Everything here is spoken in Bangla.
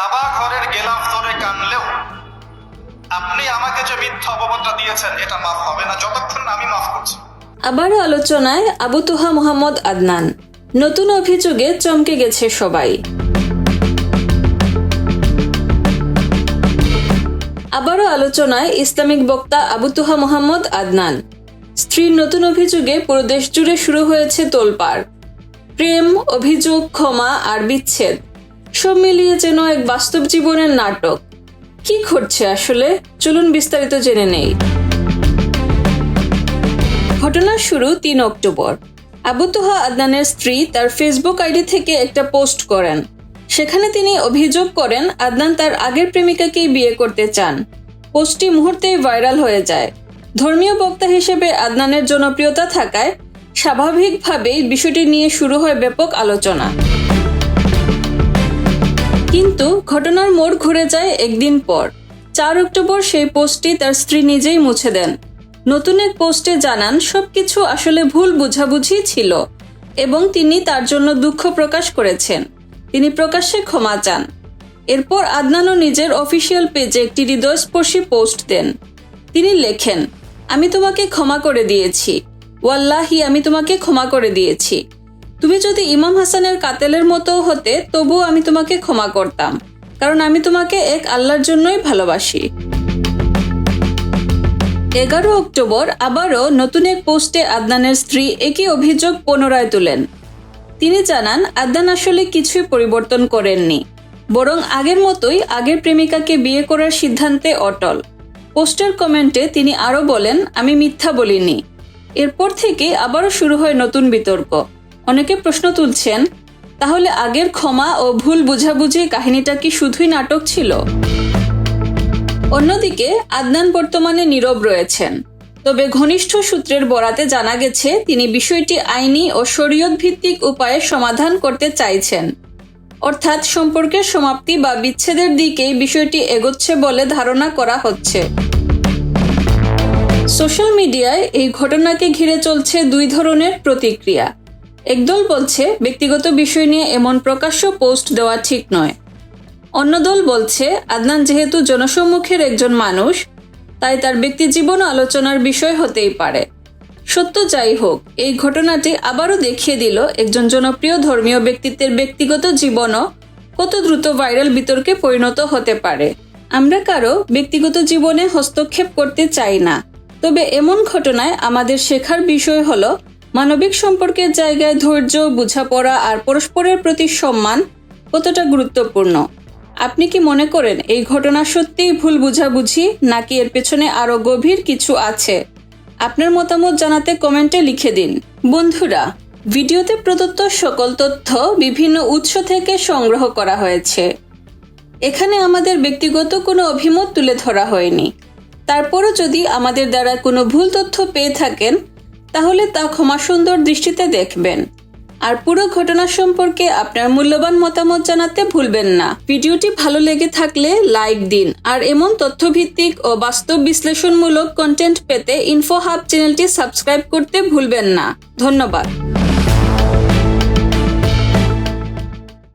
কাবা ঘরের গেলাফ ধরে কানলেও আপনি আমাকে যে মিথ্যা অপবাদটা দিয়েছেন, এটা মাফ হবে না। যতক্ষণ আমি মাফ করছি। আবারও আলোচনায় আবু তুহা মোহাম্মদ আদনান। নতুন অভিযোগে চমকে গেছে সবাই। আবারও আলোচনায় ইসলামিক বক্তা আবু তুহা মোহাম্মদ আদনান। স্ত্রীর নতুন অভিযোগে পুরো দেশ জুড়ে শুরু হয়েছে তোলপাড়। প্রেম, অভিযোগ, ক্ষমা আর বিচ্ছেদ। সব মিলিয়ে যেন এক বাস্তব জীবনের নাটক। কি ঘটছে আসলে? চলুন বিস্তারিত জেনে নেই। ঘটনা শুরু তিন অক্টোবর। আবু তোহা আদনানের স্ত্রী তার ফেসবুক আইডি থেকে একটা পোস্ট করেন। সেখানে তিনি অভিযোগ করেন, আদনান তার আগের প্রেমিকাকেই বিয়ে করতে চান। পোস্টটি মুহূর্তেই ভাইরাল হয়ে যায়। ধর্মীয় বক্তা হিসেবে আদনানের জনপ্রিয়তা থাকায় স্বাভাবিকভাবেই বিষয়টি নিয়ে শুরু হয় ব্যাপক আলোচনা। কিন্তু ঘটনার মোড় ঘুরে যায় একদিন পর। চার অক্টোবর সেই পোস্টটি তার স্ত্রী নিজেই মুছে দেন। নতুন এক পোস্টে জানান, সবকিছু আসলে ভুল বুঝাবুঝি ছিল এবং তিনি তার জন্য দুঃখ প্রকাশ করেছেন। তিনি প্রকাশ্যে ক্ষমা চান। এরপর আদনানও নিজের অফিসিয়াল পেজে একটি হৃদয়স্পর্শী পোস্ট দেন। তিনি লেখেন, আমি তোমাকে ক্ষমা করে দিয়েছি। ওয়াল্লাহি, আমি তোমাকে ক্ষমা করে দিয়েছি। তুমি যদি ইমাম হাসানের কাতেলের মতো হতে, তবুও আমি তোমাকে ক্ষমা করতাম। কারণ আমি তোমাকে এক আল্লাহর জন্যই ভালোবাসি। এগারো অক্টোবর আবারও নতুন এক পোস্টে আদনানের স্ত্রী একই অভিযোগ পুনরায় তোলেন। তিনি জানান, আদনান আসলে কিছুই পরিবর্তন করেননি। বরং আগের মতোই আগের প্রেমিকাকে বিয়ে করার সিদ্ধান্তে অটল। পোস্টের কমেন্টে তিনি আরও বলেন, আমি মিথ্যা বলিনি। এরপর থেকে আবারও শুরু হয় নতুন বিতর্ক। অনেকে প্রশ্ন তুলছেন, তাহলে আগের ক্ষমা ও ভুল বুঝাবুঝি কাহিনীটা কি শুধুই নাটক ছিল? অন্যদিকে, আদনান বর্তমানে নীরব রয়েছেন। তবে ঘনিষ্ঠ সূত্রের বরাতে জানা গেছে, তিনি বিষয়টি আইনি ও শরীয়ত ভিত্তিক উপায়ে সমাধান করতে চাইছেন। অর্থাৎ সম্পর্কের সমাপ্তি বা বিচ্ছেদের দিকেই বিষয়টি এগোচ্ছে বলে ধারণা করা হচ্ছে। সোশ্যাল মিডিয়ায় এই ঘটনাকে ঘিরে চলছে দুই ধরনের প্রতিক্রিয়া। একদল বলছে, ব্যক্তিগত বিষয় নিয়ে এমন প্রকাশ্য পোস্ট দেওয়া ঠিক নয়। অন্য দল বলছে, আদনান যেহেতু জনসম্মুখের একজন মানুষ, তাই তার ব্যক্তি জীবন আলোচনার বিষয় হতেই পারে। সত্য যাই হোক, এই ঘটনাটি আবারও দেখিয়ে দিল একজন জনপ্রিয় ধর্মীয় ব্যক্তিত্বের ব্যক্তিগত জীবনও কত দ্রুত ভাইরাল বিতর্কে পরিণত হতে পারে। আমরা কারও ব্যক্তিগত জীবনে হস্তক্ষেপ করতে চাই না, তবে এমন ঘটনায় আমাদের শেখার বিষয় হলো মানবিক সম্পর্কের জায়গায় ধৈর্য, বোঝাপড়া আর পরস্পরের প্রতি সম্মান কতটা গুরুত্বপূর্ণ? আপনি কি মনে করেন এই ঘটনা সত্যিই ভুল বুঝাবুঝি, নাকি এর পেছনে আরও গভীর কিছু আছে? আপনার মতামত জানাতে কমেন্টে লিখে দিন। বন্ধুরা, ভিডিওতে প্রদত্ত সকল তথ্য বিভিন্ন উৎস থেকে সংগ্রহ করা হয়েছে। এখানে আমাদের ব্যক্তিগত কোনো অভিমত তুলে ধরা হয়নি। তারপরও যদি আমাদের দ্বারা কোনো ভুল তথ্য পেয়ে থাকেন তাহলে তা ক্ষমা সুন্দর দৃষ্টিতে দেখবেন। আর পুরো ঘটনা সম্পর্কে আপনার মূল্যবান মতামত জানাতে ভুলবেন না। ভিডিওটি ভালো লেগে থাকলে লাইক দিন। আর এমন তথ্যভিত্তিক ও বাস্তব বিশ্লেষণমূলক কন্টেন্ট পেতে ইনফো হাব চ্যানেলটি সাবস্ক্রাইব করতে ভুলবেন না। ধন্যবাদ।